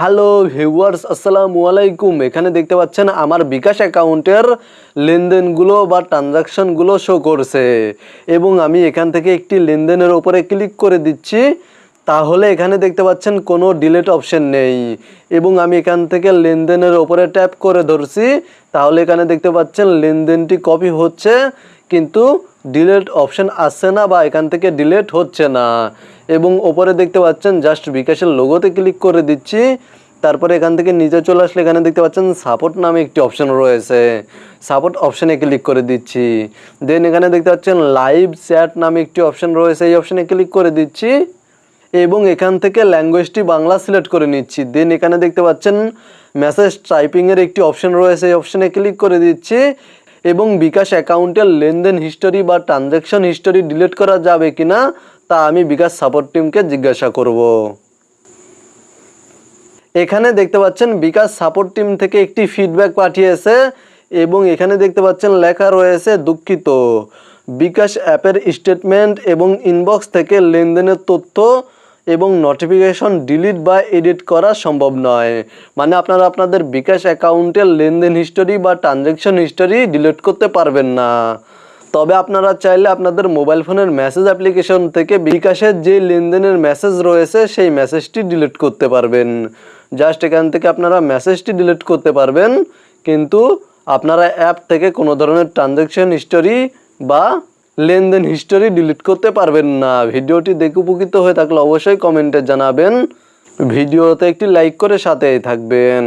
Hello viewers আসসালামু আলাইকুম এখানে দেখতে পাচ্ছেন আমার বিকাশ অ্যাকাউন্টের লেনদেনগুলো বা ট্রানজাকশনগুলো শো করছে। এবং আমি এখান থেকে একটি লেনদেনের ওপরে ক্লিক করে দিচ্ছি। তাহলে এখানে দেখতে পাচ্ছেন কোনো ডিলেট অপশন নেই। এবং আমি এখান থেকে লেনদেনের ওপরে ট্যাপ করে ধরছি। তাহলে এখানে দেখতে পাচ্ছেন লেনদেনটি কপি হচ্ছে। কিন্তু ডিলেট অপশন আসছে না বা এখান থেকে ডিলেট হচ্ছে না। এবং ওপরে দেখতে পাচ্ছেন জাস্ট বিকাশের লোগোতে ক্লিক করে দিচ্ছি। তারপরে এখান থেকে নিচে চলে আসলে এখানে দেখতে পাচ্ছেন সাপোর্ট নামে একটি অপশন রয়েছে। সাপোর্ট অপশানে ক্লিক করে দিচ্ছি। দেন এখানে দেখতে পাচ্ছেন লাইভ চ্যাট নামে একটি অপশন রয়েছে, এই অপশানে ক্লিক করে দিচ্ছি। এবং এখান থেকে ল্যাঙ্গুয়েজটি বাংলা সিলেক্ট করে নিচ্ছি। দেন এখানে দেখতে পাচ্ছেন মেসেজ টাইপিংয়ের একটি অপশন রয়েছে, এই অপশানে ক্লিক করে দিচ্ছি। এবং বিকাশ অ্যাকাউন্টের লেনদেন হিস্টোরি বা ট্রানজ্যাকশন হিস্টোরি ডিলিট করা যাবে কিনা, তা আমি বিকাশ সাপোর্ট টিমকে জিজ্ঞাসা করব। এখানে দেখতে পাচ্ছেন বিকাশ সাপোর্ট টিম থেকে একটি ফিডব্যাক পাঠিয়েছে এবং এখানে দেখতে পাচ্ছেন লেখা রয়েছে, দুঃখিত। বিকাশ অ্যাপের স্টেটমেন্ট এবং ইনবক্স থেকে লেনদেনের তথ্য এবং নোটিফিকেশন ডিলিট বা এডিট করা সম্ভব নয়। মানে আপনারা আপনাদের বিকাশ অ্যাকাউন্টের লেনদেন হিস্টোরি বা ট্রানজ্যাকশন হিস্টোরি ডিলিট করতে পারবেন না। তবে আপনারা চাইলে আপনাদের মোবাইল ফোনের মেসেজ অ্যাপ্লিকেশন থেকে বিকাশের যে লেনদেনের মেসেজ রয়েছে, সেই মেসেজটি ডিলিট করতে পারবেন। জাস্ট এখান থেকে আপনারা মেসেজটি ডিলিট করতে পারবেন। কিন্তু আপনারা অ্যাপ থেকে কোনো ধরনের ট্রানজ্যাকশন হিস্টোরি বা লেনদেন হিস্টোরি ডিলিট করতে পারবেন না। ভিডিওটি দেখে উপকৃত হয়ে থাকলে অবশ্যই কমেন্টে জানাবেন। ভিডিওতে একটি লাইক করে সাথেই থাকবেন।